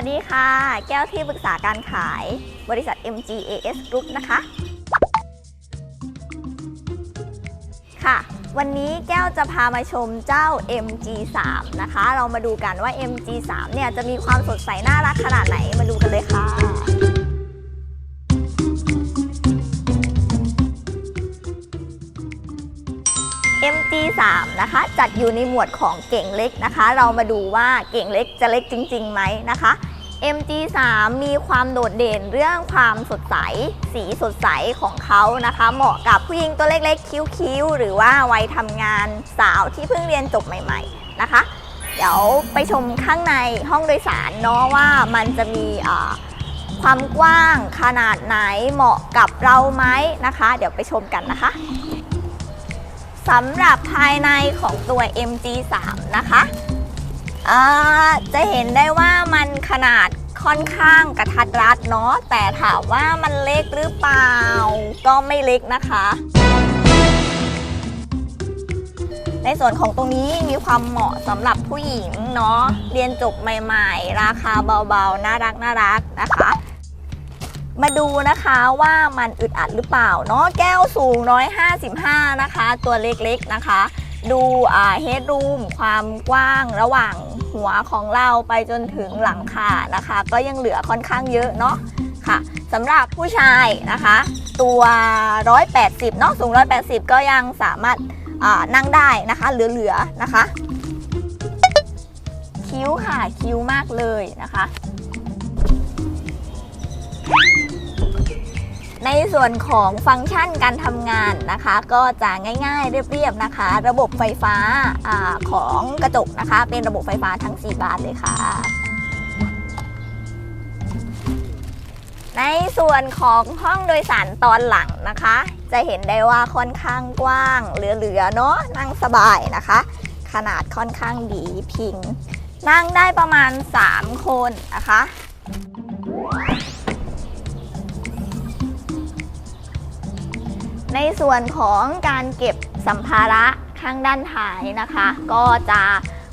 วัสดีค่ะ แก้วที่ปรึกษาการขายบริษัท MGAS Group นะคะ ค่ะ วันนี้แก้วจะพามาชมเจ้า MG3 นะคะ เรามาดูกันว่า MG3 เนี่ยจะมีความสดใสน่ารักขนาดไหนมาดูกันเลยค่ะ MG3 นะคะ จัดอยู่ในหมวดของเก่งเล็กนะคะ เรามาดูว่าเก่งเล็กจะเล็กจริงๆไหมนะคะ MG3 มีความโดดเด่นเรื่องความสดใส สีสดใสของเขานะคะ เหมาะกับผู้หญิงตัวเล็กๆ คิ้วๆ หรือว่าวัยทำงานสาวที่เพิ่งเรียนจบใหม่ๆนะคะ เดี๋ยวไปชมข้างในห้องโดยสารเนาะว่ามันจะมีความกว้างขนาดไหนเหมาะกับเราไหมนะคะ เดี๋ยวไปชมกันนะคะสำหรับภายในของตัว MG3 นะคะ จะเห็นได้ว่ามันขนาดค่อนข้างกระทัดรัดเนาะแต่ถามว่ามันเล็กหรือเปล่า ก็ไม่เล็กนะคะ ในส่วนของตรงนี้มีความเหมาะสำหรับผู้หญิงเนาะเรียนจบใหม่ๆ ราคาเบาๆ น่ารักน่ารักนะคะ มาดูนะคะว่ามันอึดอัดหรือเปล่าเนาะแก้วสูง 155 นะคะ ตัวเล็กๆนะคะ ดูอ่าเฮดรูมความกว้างระหว่างหัวของเราไปจนถึงหลังคานะคะ ก็ยังเหลือค่อนข้างเยอะเนาะค่ะสำหรับผู้ชายนะคะ ตัว 180เนาะสูง 180 ก็ยังสามารถนั่งได้นะคะ เหลือๆนะคะ คิ้วค่ะคิ้วมากเลยนะคะ ในส่วนของฟังก์ชันการทำงานนะคะ ก็จะง่ายๆ เรียบๆนะคะ ระบบไฟฟ้าอาของกระจกนะคะ เป็นระบบไฟฟ้าทั้ง 4 บานเลยค่ะ ในส่วนของห้องโดยสารตอนหลังนะคะ จะเห็นได้ว่าค่อนข้างกว้าง เหลือๆเนาะนั่งสบายนะคะ ขนาดค่อนข้างดีพิง นั่งได้ประมาณ 3 คนนะคะ ในส่วนของการเก็บสัมภาระข้างด้านท้ายนะคะ ก็จะ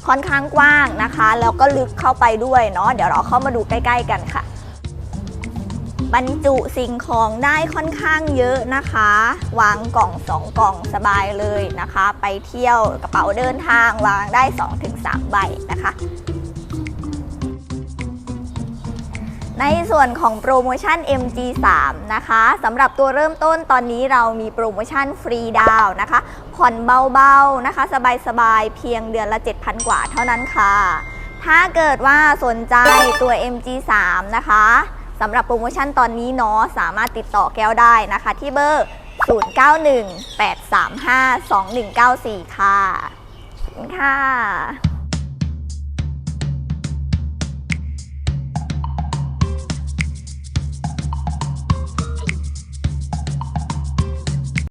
ค่อนข้างกว้างนะคะ แล้วก็ลึกเข้าไปด้วยเนาะเดี๋ยวเราเข้ามาดูใกล้ ๆ กันค่ะ บรรจุสิ่งของได้ค่อนข้างเยอะนะคะ วางกล่อง 2 กล่องสบายเลยนะคะ ไปเที่ยวกระเป๋าเดินทางวางได้ 2-3 ใบนะคะ ในส่วนของโปรโมชั่น MG3 นะคะสำหรับตัวเริ่มต้นตอนนี้เรามีโปรโมชั่นฟรีดาวนะคะ ผ่อนเบาๆนะคะ สบายๆ เพียงเดือนละ 7,000 กว่าเท่านั้นค่ะ ถ้าเกิดว่าสนใจตัว MG3 นะคะสำหรับโปรโมชั่นตอนนี้เนาะสามารถติดต่อแก้วได้นะคะ ที่เบอร์ 0918352194 ค่ะคุณค่ะ